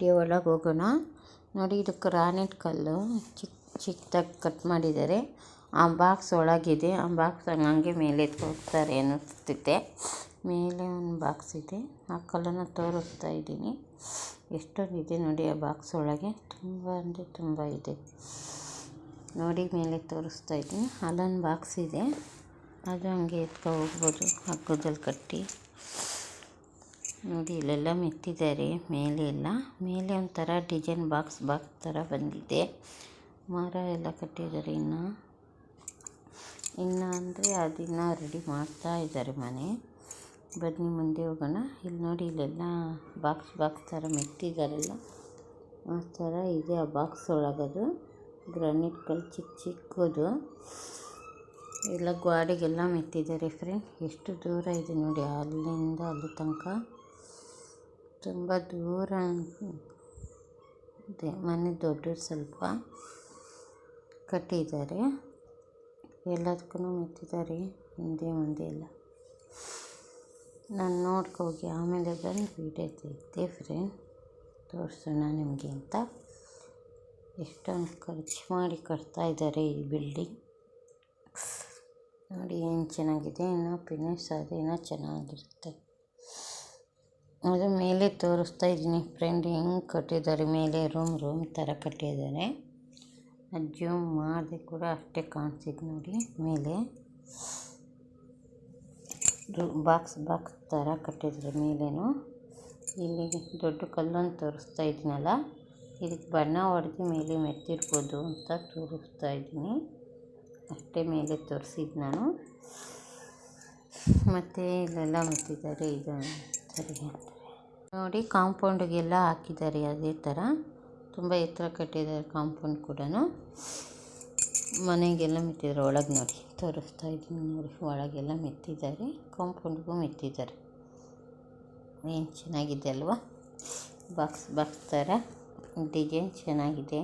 Video ಒಳಗೆ ಹೋಗೋಣ. ನೋಡಿ ಇದು ಗ್ರಾನೈಟ್ ಕಲ್ಲು ಚಿಕ್ಕ ಚಿಕ್ಕದಾಗಿ ಕಟ್ ಮಾಡಿದ್ದಾರೆ. ಆ ಬಾಕ್ಸ್ ಒಳಗಿದೆ. ಆ ಬಾಕ್ಸ್ ಹಂಗೆ ಮೇಲೆ ಹೋಗ್ತಾರೆ ಅನ್ನಿಸ್ತಿದೆ. ಮೇಲೆ ಒಂದು ಬಾಕ್ಸ್ ಇದೆ. ಆ ಕಲ್ಲನ್ನು ತೋರಿಸ್ತಾ ಇದ್ದೀನಿ. ಎಷ್ಟೊಂದಿದೆ ನೋಡಿ ಆ ಬಾಕ್ಸ್ ಒಳಗೆ. ತುಂಬ ಅಂದರೆ ತುಂಬ ಇದೆ. ನೋಡಿ, ಮೇಲೆ ತೋರಿಸ್ತಾ ಇದ್ದೀನಿ. ಅಲ್ಲೊಂದು ಬಾಕ್ಸ್ ಇದೆ. ಅದು ಹಂಗೆ ಎತ್ಕೊ ಹೋಗ್ಬೋದು. ಹಗ್ಗದಲ್ಲಿ ಕಟ್ಟಿ. ನೋಡಿ, ಇಲ್ಲೆಲ್ಲ ಮೆತ್ತಿದ್ದಾರೆ. ಮೇಲೆ ಎಲ್ಲ. ಮೇಲೆ ಒಂಥರ ಡಿಸೈನ್ ಬಾಕ್ಸ್ ಬಾಕ್ಸ್ ಥರ ಬಂದಿದೆ. ಮರ ಎಲ್ಲ ಕಟ್ಟಿದ್ದಾರೆ ಇನ್ನು. ಇನ್ನು ಅಂದರೆ ಅದನ್ನು ರೆಡಿ ಮಾಡ್ತಾ ಇದ್ದಾರೆ ಮನೆ. ಬನ್ನಿ, ಮುಂದೆ ಹೋಗೋಣ. ಇಲ್ಲಿ ನೋಡಿ, ಇಲ್ಲೆಲ್ಲ ಬಾಕ್ಸ್ ಬಾಕ್ಸ್ ಥರ ಮೆತ್ತಿದ್ದಾರಲ್ಲ. ಆ ಥರ ಇದೆ ಆ ಬಾಕ್ಸ್ ಒಳಗದು. ಗ್ರಾನೈಟ್ ಕಲ್ಲು ಚಿಕ್ಕ ಚಿಕ್ಕದು. ಎಲ್ಲ ಗೋಡೆಗೆಲ್ಲ ಮೆತ್ತಿದ್ದಾರೆ ಫ್ರೆಂಡ್. ಎಷ್ಟು ದೂರ ಇದೆ ನೋಡಿ, ಅಲ್ಲಿಂದ ಅಲ್ಲಿ ತನಕ. ತುಂಬ ದೂರ ಇದೆ. ಮನೆ ದೊಡ್ಡದು ಸ್ವಲ್ಪ ಕಟ್ಟಿದ್ದಾರೆ. ಎಲ್ಲದಕ್ಕೂ ಮೆತ್ತಿದ್ದಾರೆ ಹಿಂದೆ ಮುಂದೆ ಎಲ್ಲ ನಾನು ನೋಡ್ಕೋಗಿ ಆಮೇಲೆ ಬಂದು ವೀಡಿಯೋ ತೆಗ್ದೆ ಫ್ರೆಂಡ್ ತೋರಿಸೋಣ ನಿಮಗೆ ಅಂತ. ಎಷ್ಟೊಂದು ಖರ್ಚು ಮಾಡಿ ಕಟ್ತಾಯಿದ್ದಾರೆ ಈ ಬಿಲ್ಡಿಂಗ್ ನೋಡಿ, ಏನು ಚೆನ್ನಾಗಿದೆ ಇನ್ನೂ ಫಿನಿಶ್ ಆದರೆ ಚೆನ್ನಾಗಿರುತ್ತೆ. ಅದು ಮೇಲೆ ತೋರಿಸ್ತಾ ಇದ್ದೀನಿ. ಫ್ರೆಂಡ್ ಹೆಂಗೆ ಕಟ್ಟಿದ್ದಾರೆ? ಮೇಲೆ ರೂಮ್ ರೂಮ್ ಥರ ಕಟ್ಟಿದ್ದಾರೆ. ಅದು ಮಾಡಿದೆ ಕೂಡ ಅಷ್ಟೇ ಕಾಣಿಸಿದ್ದು ನೋಡಿ. ಮೇಲೆ ಬಾಕ್ಸ್ ಬಾಕ್ಸ್ ಥರ ಕಟ್ಟಿದ್ದಾರೆ ಮೇಲೇನು. ಇಲ್ಲಿ ದೊಡ್ಡ ಕಲ್ಲೊಂದು ತೋರಿಸ್ತಾ ಇದ್ದೀನಲ್ಲ ಇದಕ್ಕೆ ಬಣ್ಣ ಹೊಡೆದು ಮೇಲೆ ಮೆತ್ತಿರ್ಬೋದು ಅಂತ ತೋರಿಸ್ತಾ ಇದ್ದೀನಿ. ಅಷ್ಟೇ ಮೇಲೆ ತೋರಿಸಿದ್ದು ನಾನು. ಮತ್ತು ಇಲ್ಲೆಲ್ಲ ಮೆತ್ತಿದ್ದಾರೆ ಇದು ಸರಿ. ನೋಡಿ ಕಾಂಪೌಂಡಿಗೆಲ್ಲ ಹಾಕಿದ್ದಾರೆ ಅದೇ ಥರ. ತುಂಬ ಎತ್ತರ ಕಟ್ಟಿದ್ದಾರೆ ಕಾಂಪೌಂಡ್ ಕೂಡ ಮನೆಗೆಲ್ಲ ಮೆತ್ತಿದ್ದಾರೆ. ಒಳಗೆ ನೋಡಿ, ತೋರಿಸ್ತಾ ಇದ್ದೀನಿ ನೋಡಿ. ಒಳಗೆಲ್ಲ ಮೆತ್ತಿದ್ದಾರೆ. ಕಾಂಪೌಂಡ್ಗೂ ಮೆತ್ತಿದ್ದಾರೆ. ಏನು ಚೆನ್ನಾಗಿದೆ ಅಲ್ವಾ? ಬಾಕ್ಸ್ ಬಾಕ್ಸ್ ಥರ ಡಿಸೈನ್ ಚೆನ್ನಾಗಿದೆ.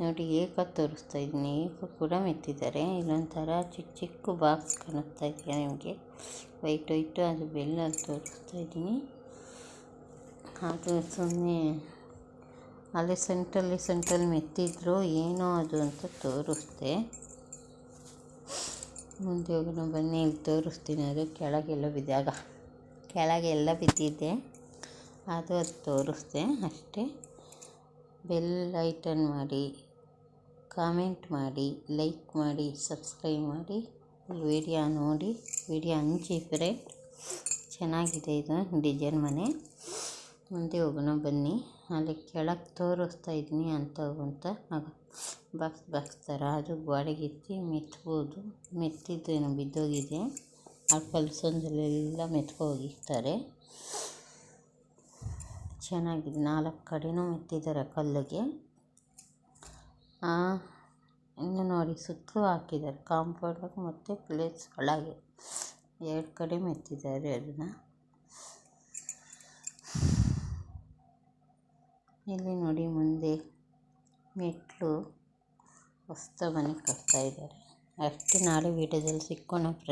ನೋಡಿ, ಏಕ ತೋರಿಸ್ತಾ ಇದ್ದೀನಿ. ಏಕ ಕೂಡ ಮೆತ್ತಿದ್ದಾರೆ. ಇಲ್ಲೊಂಥರ ಚಿಕ್ಕ ಚಿಕ್ಕ ಬಾಕ್ಸ್ ಕಾಣಿಸ್ತಾ ಇದೆಯಾ ನಿಮಗೆ? ವೈಟ್, ವೈಟು, ಅದು ಬೆಲ್ಲಲ್ಲಿ ತೋರಿಸ್ತಾ ಇದ್ದೀನಿ. ಅದು ಸುಮ್ಮನೆ ಅಲ್ಲಿ ಸೆಂಟ್ರಲ್ಲಿ ಸೆಂಟ್ರಲ್ಲಿ ಮೆತ್ತಿದ್ರು ಏನೋ ಅದು ಅಂತ ತೋರಿಸ್ದೆ. ಮುಂದೆ ಹೋಗೋಣ ಬನ್ನಿ, ಇಲ್ಲಿ ತೋರಿಸ್ತೀನಿ, ಅದು ಕೆಳಗೆಲ್ಲ ಬಿದ್ದಾಗ. ಕೆಳಗೆಲ್ಲ ಬಿದ್ದಿದ್ದೆ ಅದು ಅದು ತೋರಿಸ್ದೆ ಅಷ್ಟೇ. ಬೆಲ್ ಐಟನ್ ಮಾಡಿ, ಕಾಮೆಂಟ್ ಮಾಡಿ, ಲೈಕ್ ಮಾಡಿ, ಸಬ್ಸ್ಕ್ರೈಬ್ ಮಾಡಿ ವಿಡಿಯೋ ನೋಡಿ, ವಿಡಿಯೋ ಹಂಚಿ ಫ್ರೆಂಡ್ ಚೆನ್ನಾಗಿದೆ ಇದು ಡಿಸೈನ್ ಮನೆ. ಮುಂದೆ ಹೋಗೋಣ, ಬನ್ನಿ. ಅಲ್ಲಿ ಕೆಳಗೆ ತೋರಿಸ್ತಾ ಇದ್ದೀನಿ ಅಂತ ಬಾಕ್ಸ್ ಬಾಕ್ಸ್ ಥರ ಅದು ಗೋಡೆಗೆ ಎತ್ತಿ ಮೆತ್ಬೋದು ಮೆತ್ತಿದ್ದೇನು ಬಿದ್ದೋಗಿದೆ. ಆ ಕಲ್ಸೊಂದಲ್ಲೆಲ್ಲ ಮೆತ್ಕೊ ಹೋಗಿರ್ತಾರೆ ಚೆನ್ನಾಗಿದೆ. ನಾಲ್ಕು ಕಡೆನೂ ಮೆತ್ತಿದ್ದಾರೆ ಕಲ್ಲಿಗೆ. ಇನ್ನು ನೋಡಿ ಸುತ್ತಲೂ ಹಾಕಿದ್ದಾರೆ. ಕಾಂಪೌಂಡಾಗ ಮತ್ತು ಪ್ಲೇಸ್ ಒಳಗೆ ಎರಡು ಕಡೆ ಮೆತ್ತಿದ್ದಾರೆ ಅದನ್ನು. ಇಲ್ಲಿ ನೋಡಿ ಮುಂದೆ ಮೆಟ್ಲು ಹೊಸ್ತ ಮನೆ ಕಟ್ತಾ ಇದ್ದಾರೆ. ಅಷ್ಟೇ ನಾಳೆ ವೀಡಿಯೋದಲ್ಲಿ ಸಿಕ್ಕೋಣ ಫ್ರೆಂಡ್